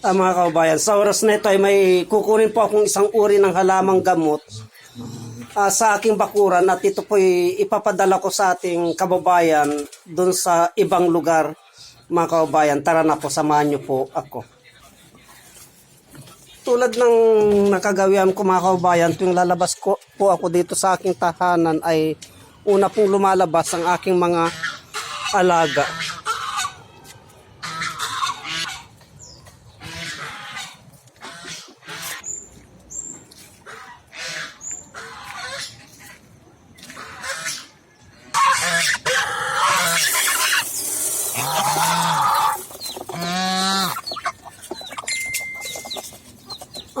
Ah, mga kaubayan, sa oras na ito ay may kukunin po akong isang uri ng halamang gamot ah, sa aking bakuran at ito po ipapadala ko sa ating kababayan doon sa ibang lugar. Mga kaubayan, tara na po, samahan niyo po ako. Tulad ng nakagawian ko mga kaubayan, tuwing lalabas ko po ako dito sa aking tahanan ay una pong lumalabas ang aking mga alaga.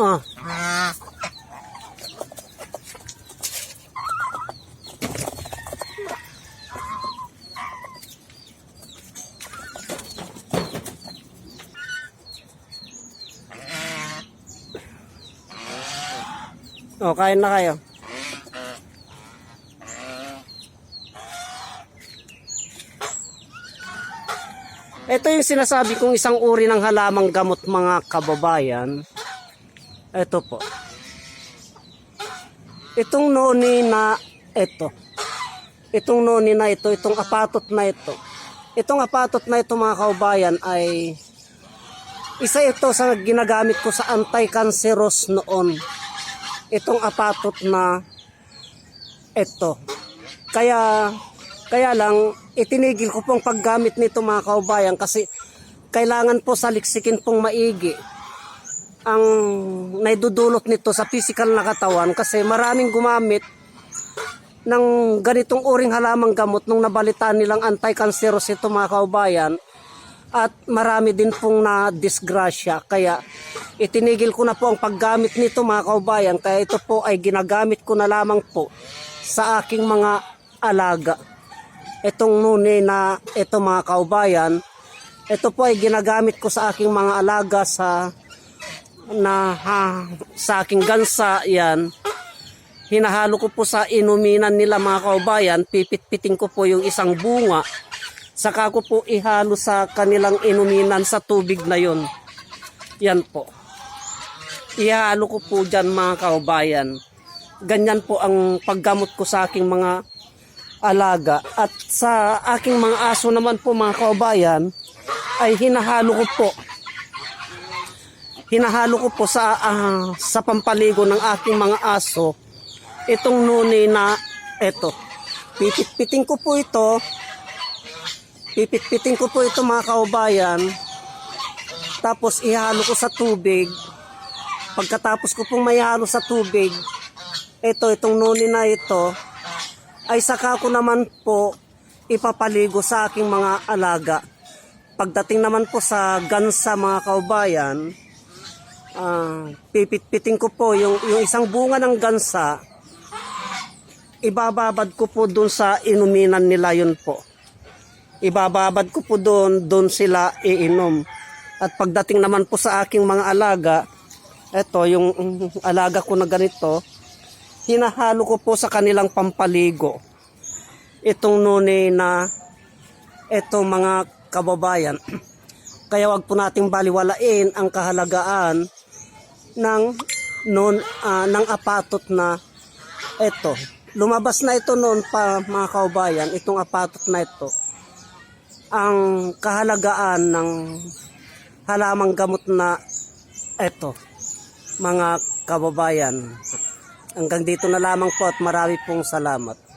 Ah, oh, kain na kayo. Ito yung sinasabi kong isang uri ng halamang gamot mga kababayan. Ito po. Itong noni na ito. Itong noni na ito, itong apatot na ito. Itong apatot na ito mga kaubayan ay isa ito sa ginagamit ko sa anti-cancerous noon. Itong apatot na ito. Kaya kaya lang itinigil ko pong paggamit nito mga kaubayan kasi kailangan po saliksikin pong maigi ang naidudulot nito sa physical na katawan kasi maraming gumamit ng ganitong uring halamang gamot nung nabalitaan nilang anti-cancerous ito mga kaubayan at marami din pong na disgrasya kaya itinigil ko na po ang paggamit nito mga kaubayan. Kaya ito po ay ginagamit ko na lamang po sa aking mga alaga. Itong nuni na ito mga kaubayan ito po ay ginagamit ko sa aking mga alaga sa na ha, sa aking gansa yan. Hinahalo ko po sa inuminan nila mga kaubayan. Pipit-piting ko po yung isang bunga. Saka ko po ihalo sa kanilang inuminan sa tubig na yon yan po. Ihalo ko po dyan mga kaubayan. Ganyan po ang paggamot ko sa aking mga alaga. At sa aking mga aso naman po mga kaubayan ay hinahalo ko po hinahalo ko po sa ah, sa pampaligo ng aking mga aso itong nuni na eto. Pipit-piting ko po ito. Pipit-piting ko po ito mga kaubayan. Tapos ihalo ko sa tubig. Pagkatapos ko pong maihalo sa tubig ito itong nuni na ito ay saka ko naman po ipapaligo sa aking mga alaga. Pagdating naman po sa gansa mga kaubayan Ah, pipit-piting ko po yung, yung isang bunga ng gansa, ibababad ko po doon sa inuminan nila yun po. Ibababad ko po doon, doon sila iinom. At pagdating naman po sa aking mga alaga, eto yung alaga ko na ganito, hinahalo ko po sa kanilang pampaligo. Itong nuni na, etong mga kababayan, kaya wag po nating baliwalain ang kahalagaan ng non ah, ng apatot na ito. Lumabas na ito noon pa mga kaubayan, itong apatot na ito. Ang kahalagaan ng halamang gamot na ito, mga kababayan. Hanggang dito na lamang po at marami pong salamat.